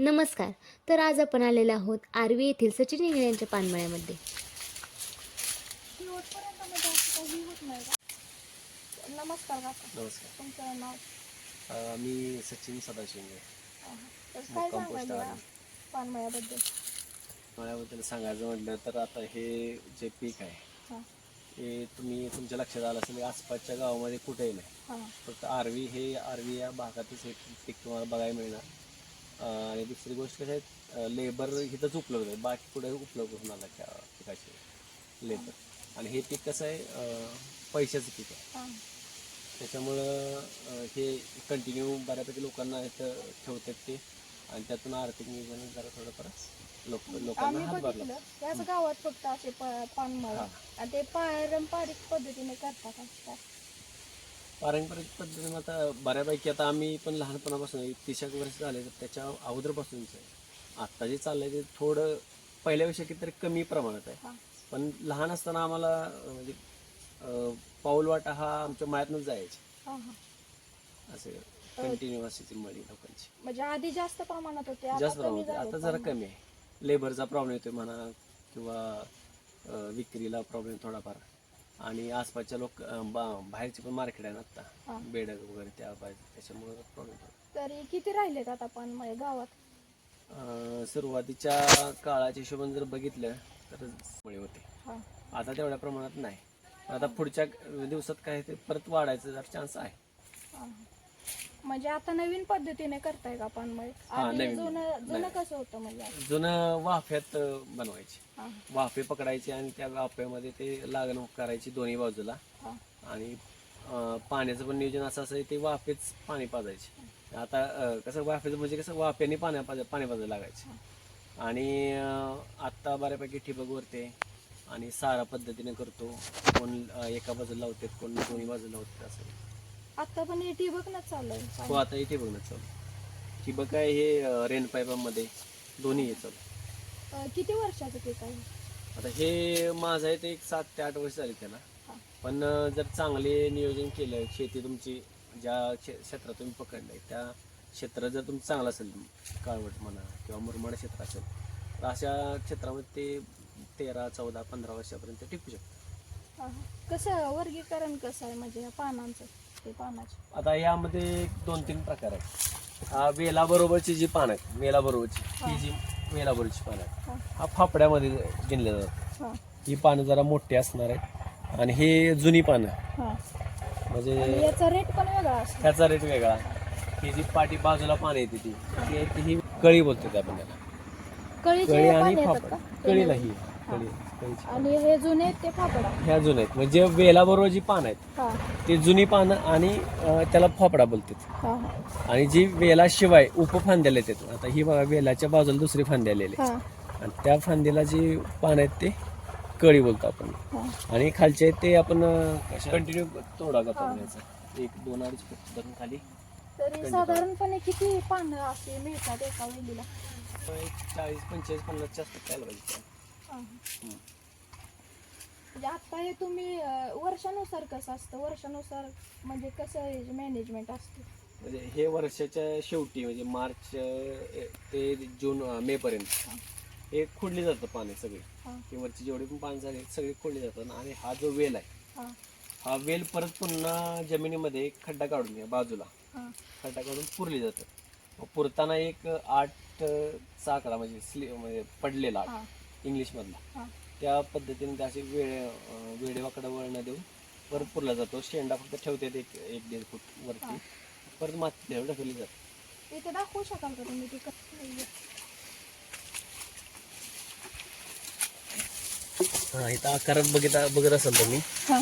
नमस्कार. तर आज आपण आलेलो आहोत आर्वी येथील सचिन इंगळे यांच्या पानमळ्यामध्ये. शेवटपर्यंत असं काही होत नाही का नमस्कार काका. नमस्कार. तुमचं नाव? अ, मी सचिन सदाशिंगे अहा. तर काय मुक्काम पोस्ट सांगाल या आहे. पानमळ्याबद्दल? मळ्याबद्दल सांगायचं म्हटलं तर आता हे जे पीक आहे हां. हे तुम्ही तुमच्या लक्षात आलं असेल आसपासच्या गावामध्ये कुठेही नाही. हां. फक्त आरवी हे आरवी या भागातच हे पीक तुम्हाला बघायला मिळणार. आणि दुसरी गोष्ट कशी आहे लेबर इथंच उपलब्ध आहे. बाकी कुठे उपलब्ध होणार नाही त्या पिकाचे लेबर आणि हे पीक कसं आहे? पैशाचं पीक आहे. त्याच्यामुळं हे कंटिन्यू बऱ्यापैकी लोकांना इथं ठेवतात ते. आणि त्यातून आर्थिक नियोजन जरा थोडंफार लोक लोकांना हातभार लागतो. याच गावात फक्त असे पानमळ. आणि ते पारंपरिक पद्धतीने करतात? पारंपरिक पद्धतीने आता बऱ्यापैकी आता आम्ही पण लहानपणापासून एक वर्ष झाले तर त्याच्या अगोदरपासूनच आहे आत्ता जे चाललंय ते थोडं पहिल्यापेक्षा कितीतरी कमी प्रमाणात आहे. पण लहान असताना आम्हाला म्हणजे अ, पाऊल वाटा हा आमच्या मायातनंच जायचे. असे कंटिन्यू असायची मळी लोकांची. म्हणजे आधी जास्त प्रमाणात होते आता जास्त प्रमाणात आता जरा. कमी आहे. लेबरचा प्रॉब्लेम येतोय म्हणा किंवा विक्रीला प्रॉब्लेम थोडाफार. आणि आसपासच्या लोक अ, बा- बाहेरचे पण मार्केट आहे ना हा. आता बेडक वगैरे त्या बाहेर त्याच्यामुळे प्रॉब्लेम तरी किती राहिलेत आता पानमळे गावात? अ, सुरुवातीच्या काळाच्या हिशोबाने जर बघितलं तर मुळे होते. हां. आता तेवढ्या प्रमाणात नाही. आता पुढच्या दिवसात काय ते परत वाढायचं जर चान्स आहे. हां. म्हणजे आता नवीन पद्धतीने करताय का हां, आधी नवीन. जुनं जुनं नाही. कसं होतं म्हणजे? जुनं वाफ्यात अ, बनवायचे. हां. वाफे पकडायचे आणि त्या वाफ्यामध्ये ते लागण करायची दोन्ही बाजूला. हां. आणि अं, पाण्याचं पण नियोजन असं असं ते वाफेच पाणी पाजायचे. आता अं, कसं वाफेचं म्हणजे कसं वाफ्याने पाण्या पाजा पाणी पाजायला लागायचे. आणि अं, आत्ता बऱ्यापैकी ठिबक वरते आणि सारा पद्धतीने करतो. कोण अं, एका बाजूला लावतात कोण दोन्ही बाजूला लावतात असं. आता पण हे ठिबकनच चालू आहे. तो आता इथे बघणं चालू ठिबक आहे हे रेन पाईपामध्ये दोन्ही आहे चालू. अं, किती वर्षाचं पीक आहे? आता हे माझं आहे ते एक सात ते आठ वर्ष झाली त्याला. हां. पण अं, जर चांगले नियोजन केलं शेती तुमची ज्या क्षे- क्षेत्रात तुम्ही पकडलंय त्या क्षेत्र जर तुमचं चांगलं असेल काळवट म्हणा किंवा मुरमाड क्षेत्र असेल तर अशा क्षेत्रामध्ये ते तेरा चौदा पंधरा वर्षापर्यंत टिकू शकतं. हां, हां. कसं वर्गीकरण कसं आहे? म्हणजे या पानांचं? पानाचं. आता यामध्ये दोन तीन प्रकार आहेत. हा वेला बरोबरची जी पानं आहेत वेला बरोबरची ही जी वेला बरोबरची पानं आहेत हां. हा फापड्यामध्ये गिनले जातात. हां. ही पानं जरा मोठी असणार आहेत. आणि हे जुनी पानं. हां. म्हणजे आणि याचा रेट पण वेगळा असतो ह्याचा रेट वेगळा. ही जी पाठी बाजूला पाणी येते ती ती ही कळी बोलते आपण त्याला. कळीचे कळी आणि पाने येतात फापड. का? कळीला. ही. कळी कळीची आणि हे जुने आहेत ते फापडा ह्या आहेत. म्हणजे वेला बरोबर जी पानं आहेत हां. ते जुनी पानं आणि अं, त्याला फापडा बोलतात. हां हां. आणि जी वेला शिवाय उपफांद्याला येतात. आता ही बघा वेलाच्या बाजूला दुसरी फांदी आलेली आहे. हां. आणि त्या फांदीला जी पानं आहेत ते कळी बोलतो आपण. हां. आणि खालचे आहेत ते आपण कंटिन्यू तोडा करतो याचा. एक दोन अडीच फूट धरून खाली. तरी साधारणपणे किती पानं असे मिळतात एका वेलीला? एक चाळीस पंचेचाळीस पन्नासच्या आसपास यायला पाहिजे हां हां. म्हणजे आता हे तुम्ही अं, वर्षानुसार कसं असतं? वर्षानुसार म्हणजे कसं मॅनेजमेंट असतं? म्हणजे हे वर्षाच्या शेवटी म्हणजे मार्च अं, ते जून अं, मे पर्यंत हे. खोडली जातं पाणी सगळे. हां. हे वरची जेवढे पण पाणी झाले सगळे खोडले जातात आणि हा जो वेल आहे हां. हा वेल परत पुन्हा जमिनीमध्ये एक खड्डा काढून घ्या बाजूला. हां. खड्डा काढून पुरली जातं. मग पुरताना एक आठ अं, चा आकडा म्हणजे स्ली म्हणजे पडलेला आठ. हां. इंग्लिशमधला त्या पद्धतीने ते असे वेळे वेडेवाकडं वळण देऊन परत पुरला जातो. शेंडा फक्त ठेवतात एक एक दीड फूट वरती. परत माती ढकलली ढकलली जाते. इथे दाखवू शकाल का तुम्ही? ते कसं हा इथं आकारात बघित बघत असाल तुम्ही. हां.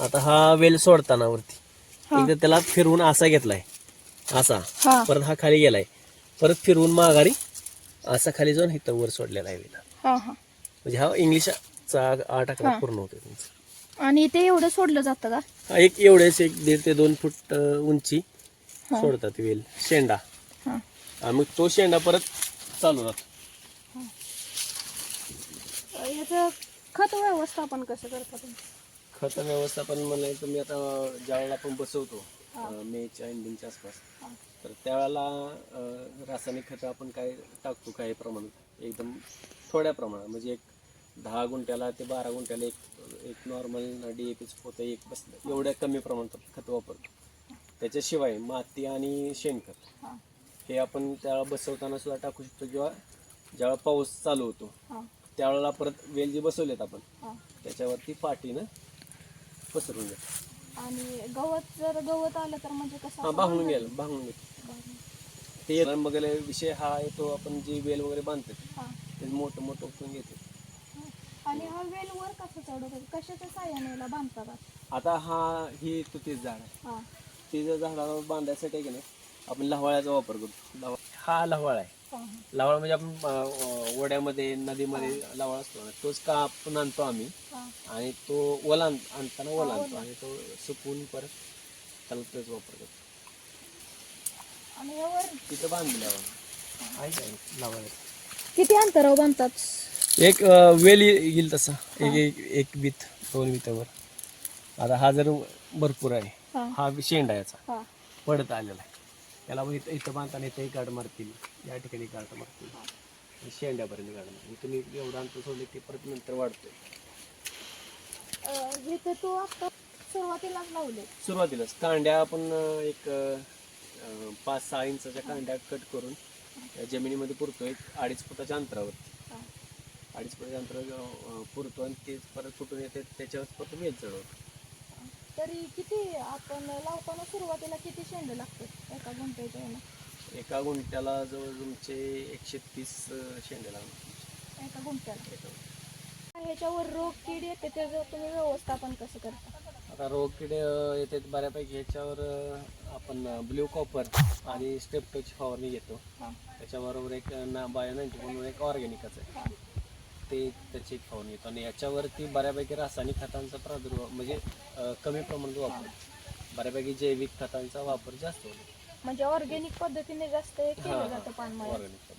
आता हा वेल सोडताना वरती. एकदा त्याला फिरवून असा घेतलाय. असा हां. परत हा खाली गेलाय. परत फिरवून माघारी असा खाली जाऊन इथं वर सोडलेला आहे हां हां. म्हणजे हा इंग्लिशचा आठ आकडा पूर्ण होतो तुमचा आणि ते एवढं सोडलं जातं का? हा एक एवढेच एक दीड ते दोन फूट अं, उंची हा. सोडतात वेल. शेंडा. हां. आणि मग तो शेंडा परत चालू राहतो. ह्याचं खत व्यवस्थापन कसं करता तुम्ही? खत व्यवस्थापन म्हणजे तुम्ही आता ज्यावेळेला आपण बसवतो. अं, मेच्या एंडिंगच्या आसपास. हां. तर त्यावेळेला रासायनिक खतं आपण काय टाकतो काही प्रमाणात? एकदम थोड्या प्रमाणात. म्हणजे एक दहा गुंठ्याला ते बारा गुंठ्याला एक एक नॉर्मल डी ए पीचं पोतं एक बसलं. एवढ्या कमी प्रमाणात खतं वापरतो. त्याच्याशिवाय माती आणि शेणखत. हा. आपण त्यावेळेला बसवताना सुद्धा टाकू शकतो किंवा ज्यावेळेला पाऊस चालू होतो त्यावेळेला परत वेल जी बसवलेत आपण त्याच्यावरती पाठीनं पसरून घ्या आणि गवत जर गवत आलं तर म्हणजे कसं हा असं बांधून बांधायचं? ते मग विषय हा येतो आपण जी वेल वगैरे बांधतो हा. ते मोठं मोठं उकळून घेतो. हा. आणि हा वेल वर कसं कशाच्या साह्याने याला बांधतात? आता हा ही तुतीच झाड आहे. हा. ती जर झाडाला बांधायसाठी आहे की नाही आपण लहवाळ्याचा वापर करतो. हा लहवाळ आहे. हा. लवाळ म्हणजे आपण अं, ओढ्यामध्ये नदीमध्ये लवाळ असतो ना तोच का आपण आणतो आम्ही. हा. आणि तो ओला आण- आणताना ओला आणतो. आणि तो सुकवून परत त्याला तोच वापर करतो. आणि यावर? तिथं बांधल्यावर. आहे काय लवाळ किती अंतरावर बांधतात? एक वेल येईल तसा. एक एक एक बीत दोन बीतावर आता हा जर भरपूर आहे हा. हा शेंडा याचा. हा. पडत आलेला आहे. त्याला मग इथं इथं बांधताना इथं एक गाड मारतील. या ठिकाणी गाड मारतील. आणि शेंड्यापर्यंत गाड मारतील. तुम्ही एवढं अंतर सोडले ते परत नंतर वाढतोय. अं, हे तर तू आता सुरुवातीलाच लावले सुरुवातीलाच. कांड्या आपण अं, एक अं, पाच सहा इंचाच्या कांड्या कट करून त्या जमिनीमध्ये पुरतो एक अडीच फुटाच्या अंतरावर. अडीच फुटाच्या अंतरावर पुरतो आणि ते परत फुटून येते त्याच्यावर परत वेल चढवतो. तरी किती आपण लावताना सुरुवातीला किती शेंडे लागतात एका गुंठ्याच्या ह्याला एका गुंठ्याला जवळ तुमचे एकशे तीस शेंडे लागणार एका गुंठ्याला. ह्याच्यावर रोग कीड येते त्याचं तुम्ही व्यवस्थापन कसं करता? आता रोग किडे येतात बऱ्यापैकी ह्याच्यावर आपण ब्ल्यू कॉपर आणि स्टेपटोची फवारणी घेतो. त्याच्याबरोबर एक ना बायो नाईन्टी म्हणून एक ऑर्गॅनिकच आहे. ते त्याची एक फवारणी घेतो. आणि याच्यावरती बऱ्यापैकी रासायनिक खतांचा प्रादुर्भाव म्हणजे कमी प्रमाणात वापर. बऱ्यापैकी जैविक खतांचा वापर जास्त होतो. म्हणजे ऑर्गॅनिक पद्धतीने जास्त केलं जातं ऑर्गॅनिक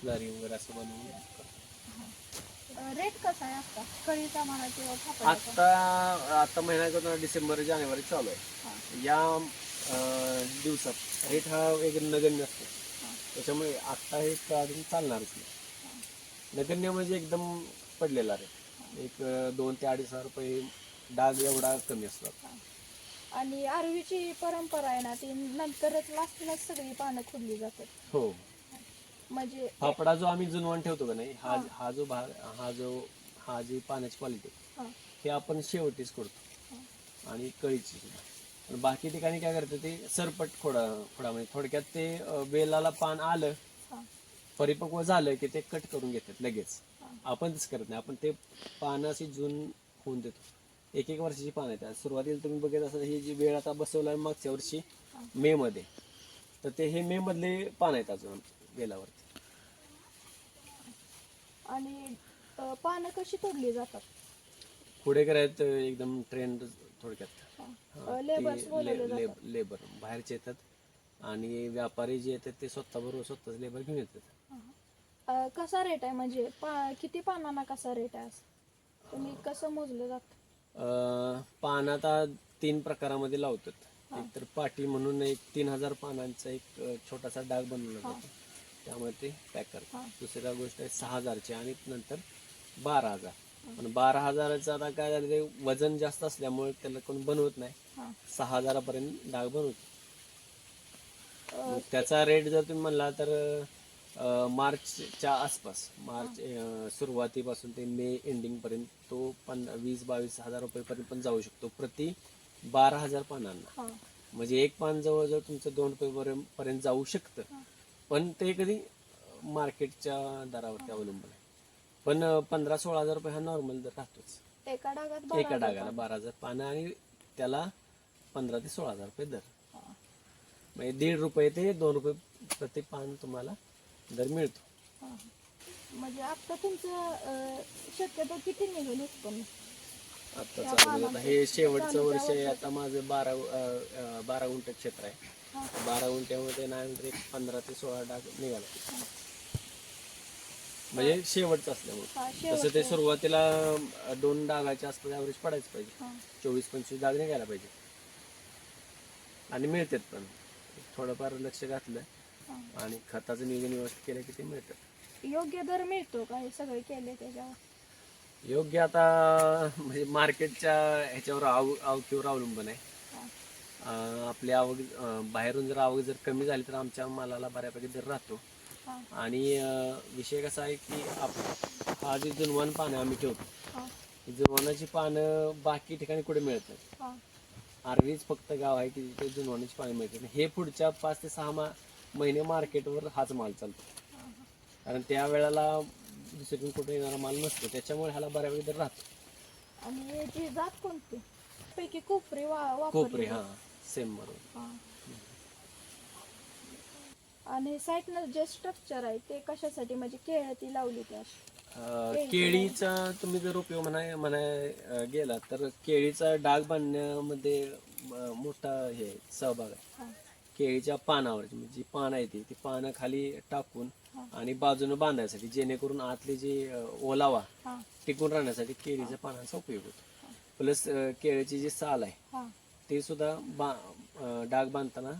स्लरी वगैरे असं बनवून. रेट कसा आहे आता कळीचा म्हणा किंवा फापड्याचा आता आता महिना डिसेंबर जानेवारी चालू आहे. या अं, दिवसात रेट हा वगैरे नगण्य असतो. त्याच्यामुळे आता हे काढून चालणारच नाही. नगण्य म्हणजे एकदम पडलेला रेट एक अं, दोन ते अडीच हजार रुपये डाग एवढा कमी असतो. आणि आरवीची परंपरा आहे ना ती नंतरच लास्टलाच सगळी पानं खुडली जातात. हो. म्हणजे फापडा जो आम्ही जुनवून ठेवतो का नाही हा हा. जो भाग हा जो हा जी पाण्याची क्वालिटी हा, हे आपण शेवटीच करतो. आणि कळीची. सुद्धा आणि बाकी ठिकाणी काय करतं ते सरपट खोडा खोडा म्हणजे थोडक्यात ते अं, वेलाला पान आलं हा, परिपक्व झालं की ते कट करून घेतात लगेच. हा. आपण तसं करत नाही. आपण ते पानं अशी जून होऊन देतो. एक एक वर्षाची पानं येतात सुरुवातीला तुम्ही बघत असाल ही जी वेळ आता बसवला मागच्या वर्षी मे मध्ये तर ते हे मे मधले पान आहेत अजून वेलावरती आणि अं, पानं कशी तोडली जातात? पुढे करायचं एकदम ट्रेंड थोडक्यात. हा. अं, ते लेबर्स ले- बोलवले ले- जातात लेबर बाहेरचे येतात आणि व्यापारी जे येतात ते स्वतः बरोबर स्वतःच लेबर घेऊन येतात. अं, कसा रेट आहे? म्हणजे पा किती पानांना कसा रेट आहे? असं? तुम्ही कसं मोजलं जात? अं, पान आता तीन प्रकारामध्ये लावतात. एक तर पाटी म्हणून एक तीन हजार पानांचा एक अं, छोटासा डाग बनवला जातो. त्यामुळे ते पॅक करतात. दुसऱ्या गोष्ट आहे सहा हजारची आणि नंतर बारा हजार. पण बारा हजाराचं आता काय झालं ते वजन जास्त असल्यामुळे त्याला कोण बनवत नाही. सहा हजारापर्यंत डाग बनवतो. त्याचा रेट जर तुम्ही म्हणला तर मार्चच्या आसपास मार्च सुरुवातीपासून ते मे एंडिंग पर्यंत तो पन वीस बावीस हजार रुपयेपर्यंत पण जाऊ शकतो. प्रति बारा हजार पानांना. म्हणजे एक पान जवळजवळ तुमचं दोन रुपये पर्यंत जाऊ शकतं. पण ते कधी मार्केटच्या दरावरती अवलंबून आहे पण पंधरा सोळा हजार रुपये हा नॉर्मल दर राहतोच एका डागात बारा एका हजार डागाला बारा हजार पानं आणि त्याला पंधरा ते सोळा हजार रुपये दर हा. म्हणजे दीड रुपये ते दोन रुपये प्रति पान तुम्हाला दर मिळतो हा. म्हणजे आता तुमचं अं, शक्यतो किती निघेल उत्पन्न आता चालू आहे. आता हे शेवटचं वर्ष आहे आता माझं बारा अं, अं, बारा गुंठ क्षेत्र आहे. बारा गुंठ्यामध्ये नाही एक पंधरा ते सोळा डाग निघाला. म्हणजे शेवटचं असल्यामुळे. तसं ते सुरुवातीला दोन डागाच्या आसपास ॲव्हरेज पडायचं पाहिजे. चोवीस पंचवीस डाग निघायला पाहिजे. आणि मिळतात पण. थोडंफार लक्ष घातलं. आणि खताचं नियोजन व्यवस्थित केलं की ते मिळतं. योग्य दर मिळतो का हे सगळे केले त्याच्यावर? योग्य आता म्हणजे मार्केटच्या ह्याच्यावर आव आवकीवर अवलंबून आहे. आपली आवक बाहेरून जर आवक जर कमी झाली तर आमच्या मालाला बऱ्यापैकी दर राहतो. आणि विषय कसा आहे की आप हा जे जुनवान पानं आम्ही ठेवतो जुनवानाची पानं बाकी ठिकाणी कुठे मिळतात? हा. आर्वीच फक्त गाव आहे की तिथे जुनवानाची पानं मिळतात. हे पुढच्या पाच ते सहा मा महिने मार्केटवर हाच माल चालतो. कारण त्या वेळेला दुसरीकडून कुठे येणारा माल नसतो. त्याच्यामुळे ह्याला बऱ्यापैकी दर राहतो. आणि याची जात कोणती? पैकी कोपरी कोपरे हा. सेम बरोबर. हा. आणि साईडनं जे स्ट्रक्चर आहे ते कशासाठी? म्हणजे केळती लावली त्या अं, केळीचा तुम्ही जर उपयोग म्हणाय म्हणाय अं, गेला तर केळीचा डाग बांधण्यामध्ये अं, मोठा हे आहे, सहभाग आहे. हा. केळीच्या पानावरची म्हणजे जी पानं आहे ती ती पानं खाली टाकून हा. आणि बाजूनं बांधायसाठी जेणेकरून आतली जी अं, ओलावा हा. टिकून राहण्यासाठी केळीच्या पानांचा उपयोग होतो. प्लस केळीची जी साल आहे हा. ते सुद्धा बा डाग बांधताना